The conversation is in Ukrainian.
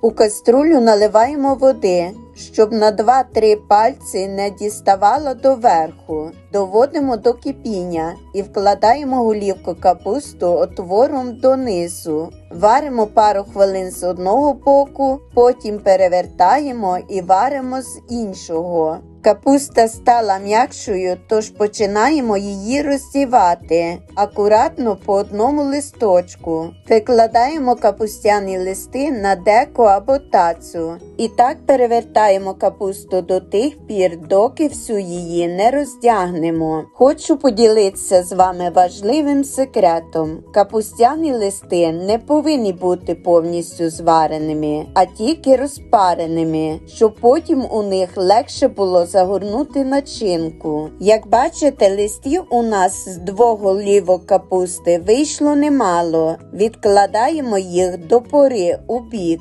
У каструлю наливаємо води, щоб на 2-3 пальці не діставало до верху. Доводимо до кипіння і вкладаємо голівку капусту отвором донизу. Варимо пару хвилин з одного боку, потім перевертаємо і варимо з іншого. Капуста стала м'якшою, тож починаємо її роздівати акуратно по одному листочку. Викладаємо капустяні листи на деко або тацу. І так перевертаємо капусту до тих пір, доки всю її не роздягнемо. Хочу поділитися з вами важливим секретом. Капустяні листи не повинні бути повністю звареними, а тільки розпареними, щоб потім у них легше було загорнути начинку. Як бачите, листів у нас з двох голівок капусти вийшло немало. Відкладаємо їх до пори у бік.